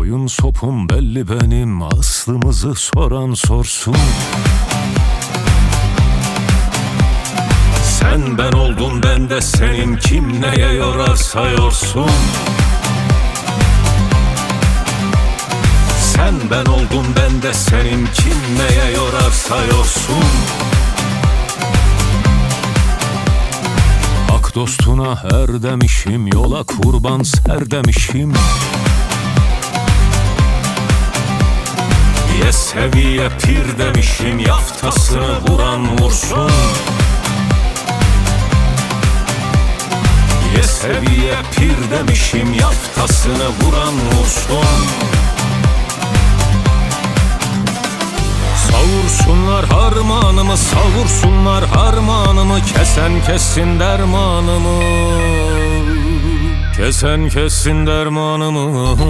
Soyun sopum belli benim Aslımızı soran sorsun. Sen ben oldun ben de senin Kim neye yorarsa yorsun. Sen ben oldum ben de senin Kim neye yorarsa yorsun. Hak dostuna er demişim Yola kurban ser demişim seviye pir demişim Yaftasını vuran vursun. Ye seviye pir demişim Yaftasını vuran vursun. Savursunlar harmanımı, savursunlar harmanımı Kesen kessin dermanımı. Kesen kessin dermanımı